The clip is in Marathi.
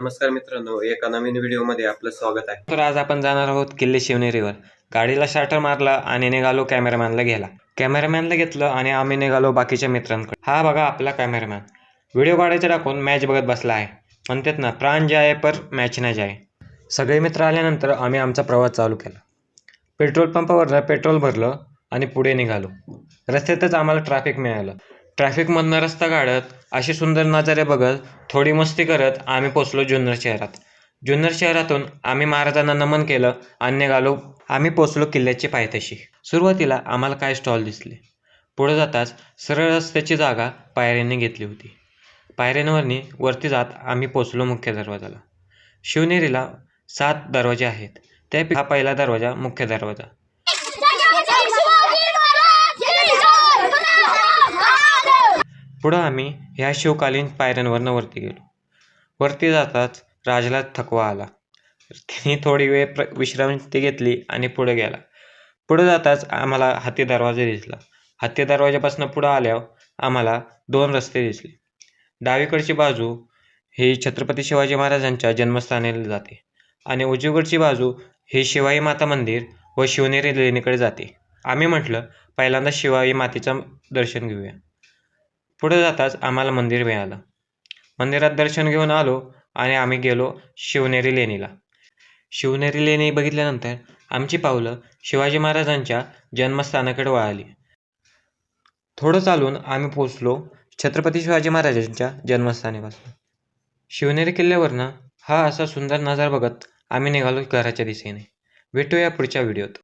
नमस्कार मित्रांनो एका नवीन व्हिडिओमध्ये आपलं स्वागत आहे. तर आज आपण जाणार आहोत किल्ले शिवनेरीवर गाडीला स्टार्टर मारला आणि निघालो कॅमेरामॅनला घ्यायला. कॅमेरामॅनला घेतलं आणि आम्ही निघालो बाकीच्या मित्रांकडे. हा बघा आपला कॅमेरामॅन. व्हिडिओ काढायचा टाकून मॅच बघत बसला आहे. म्हणतात ना प्राण जाय पर मॅच नाही जाय. सगळे मित्र आल्यानंतर आम्ही आमचा प्रवास चालू केला. पेट्रोल पंपावरनं पेट्रोल भरलं आणि पुढे निघालो. रस्त्यातच आम्हाला ट्रॅफिक मिळालं. ट्रॅफिकमधनं रस्ता काढत असे सुंदर नजारे बघत थोडी मस्ती करत आम्ही पोचलो जुन्नर शहरात. जुन्नर शहरातून आम्ही महाराजांना नमन केलं आणि निघालो आम्ही पोचलो किल्ल्याची पायथ्याशी. सुरुवातीला आम्हाला काय स्टॉल दिसले? पुढे जाताच सरळ रस्त्याची जागा पायऱ्यांनी घेतली होती. पायऱ्यांवरनी वरती जात आम्ही पोचलो मुख्य दरवाजाला. शिवनेरीला सात दरवाजे आहेत. त्यापैकी हा पहिला दरवाजा मुख्य दरवाजा. पुढं आम्ही ह्या शिवकालीन पायऱ्यांवरनं वरती गेलो. वरती जाताच राजाला थकवा आला. तिने थोडी वेळ प्र विश्रांती घेतली आणि पुढे गेला. पुढे जाताच आम्हाला हत्ती दरवाजा दिसला. हत्ती दरवाजापासून पुढं आल्यावर आम्हाला दोन रस्ते दिसले. डावीकडची बाजू ही छत्रपती शिवाजी महाराजांच्या जन्मस्थानाला जाते आणि उजवीकडची बाजू ही शिवाई माता मंदिर व शिवनेरी लेणीकडे जाते. आम्ही म्हटलं पहिल्यांदा शिवाई मातेचं दर्शन घेऊया. पुढे जाताच आम्हाला मंदिर मिळालं. मंदिरात दर्शन घेऊन आलो आणि आम्ही गेलो शिवनेरी लेणीला. शिवनेरी लेणी बघितल्यानंतर आमची पावलं शिवाजी महाराजांच्या जन्मस्थानाकडे वळाली. थोडं चालून आम्ही पोचलो छत्रपती शिवाजी महाराजांच्या जन्मस्थानीपासून. शिवनेरी किल्ल्यावरनं हा असा सुंदर नजारा बघत आम्ही निघालो घराच्या दिशेने. भेटूया पुढच्या व्हिडिओत.